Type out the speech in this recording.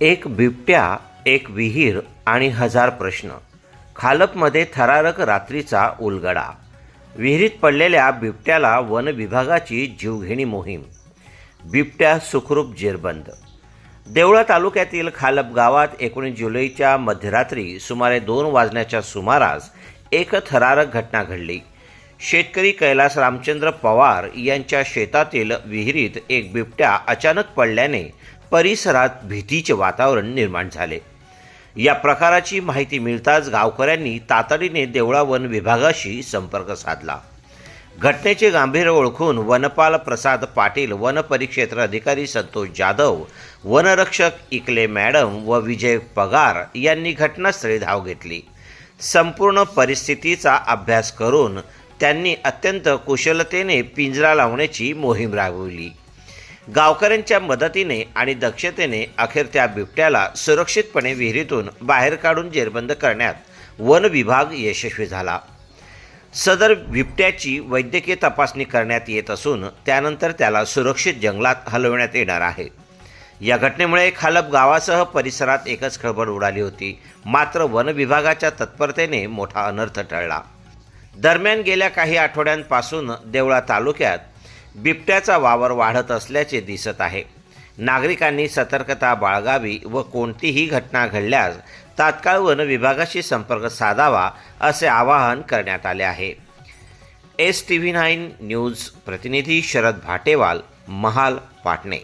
एक बिबट्या एक विहीर आणि हजार प्रश्न. खालपमध्ये थरारक रात्रीचा उलगडा. विहिरीत पडलेल्या बिबट्याला वन विभागाची जीवघेणी मोहीम. बिबट्या सुखरूप जेरबंद. देवळा तालुक्यातील खालप गावात एकोणीस जुलैच्या मध्यरात्री सुमारे दोन वाजण्याच्या सुमारास एक थरारक घटना घडली. शेतकरी कैलास रामचंद्र पवार यांच्या शेतातील विहिरीत एक बिबट्या अचानक पडल्याने परिसरात भीतीचे वातावरण निर्माण झाले. या प्रकाराची माहिती मिळताच गावकऱ्यांनी तातडीने देवळा वन विभागाशी संपर्क साधला. घटनेचे गांभीर्य ओळखून वनपाल प्रसाद पाटील वन परिक्षेत्र अधिकारी संतोष जाधव वनरक्षक इकले मॅडम व विजय पगार यांनी घटनास्थळी धाव घेतली. संपूर्ण परिस्थितीचा अभ्यास करून त्यांनी अत्यंत कुशलतेने पिंजरा लावण्याची मोहीम राबवली. गावकऱ्यांच्या मदतीने आणि दक्षतेने अखेर त्या बिबट्याला सुरक्षितपणे विहिरीतून बाहेर काढून जेरबंद करण्यात वन विभाग यशस्वी झाला. सदर बिबट्याची वैद्यकीय तपासणी करण्यात येत असून त्यानंतर त्याला सुरक्षित जंगलात हलवण्यात येणार आहे. या घटनेमुळे खालप गावासह परिसरात एकच खळबळ उडाली होती. मात्र वन विभागाच्या तत्परतेने मोठा अनर्थ टळला. दरम्यान गेल्या काही आठवड्यांपासून देवळा तालुक्यात बिबट्याचा वावर वाढत असल्याचे दिसत आहे. नागरिकांनी सतर्कता बाळगावी व कोणतीही घटना घडल्यास तात्काळ वन विभागाशी संपर्क साधावा असे आवाहन करण्यात आले आहे. S T V nine news प्रतिनिधी शरद भाटेवाल महाल पाटणे.